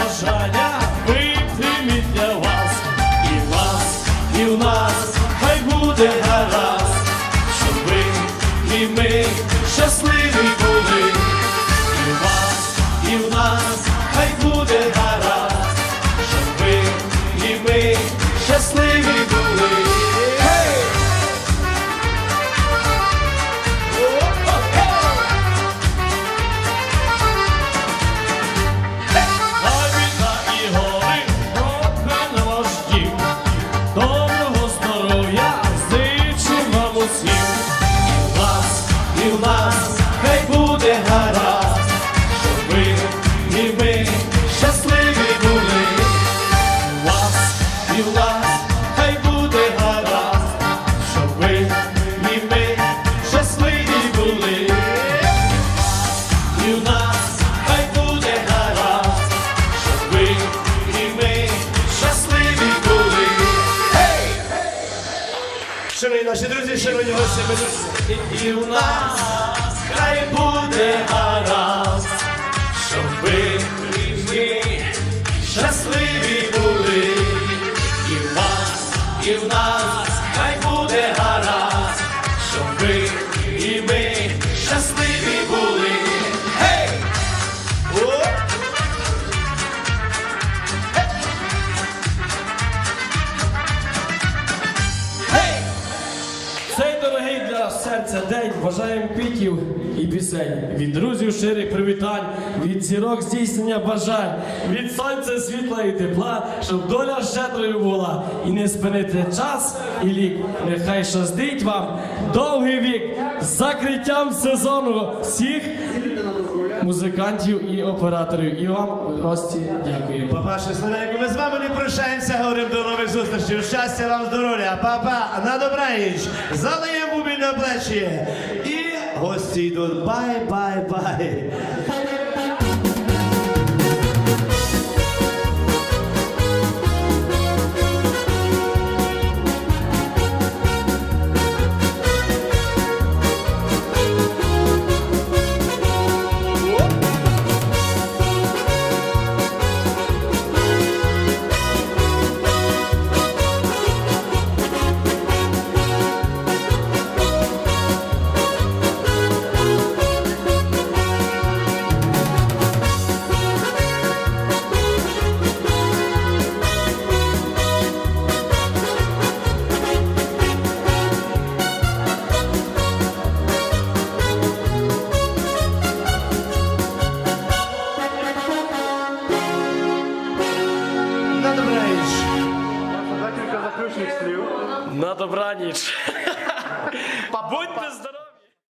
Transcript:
бажання вийти для вас, і вас, і в нас, хай буде гаразд, щоб ви і ми щасливі були, і вас, і в нас, хай буде гаразд, щоб ви і ми щасливі Шановні наші друзі, шановні гості, І, і в нас хай буде гаразд, щоб ви серця день бажаємо квітів і пісень. Від друзів ширих привітань, від зірок здійснення бажань, від сонця світла і тепла, щоб доля щедрою була, і не спинити час і лік. Нехай щастить вам довгий вік з закриттям сезону всіх музикантів і операторів. І вам, гості, дякую. Папа, щасливенько, ми з вами не прощаємося, говоримо до нових зустрічей. Щастя вам, здоров'я, папа, на добраніч. Залиємо бубіль на плечі. І гості йдуть. Бай, На добраніч. Будьте здорові!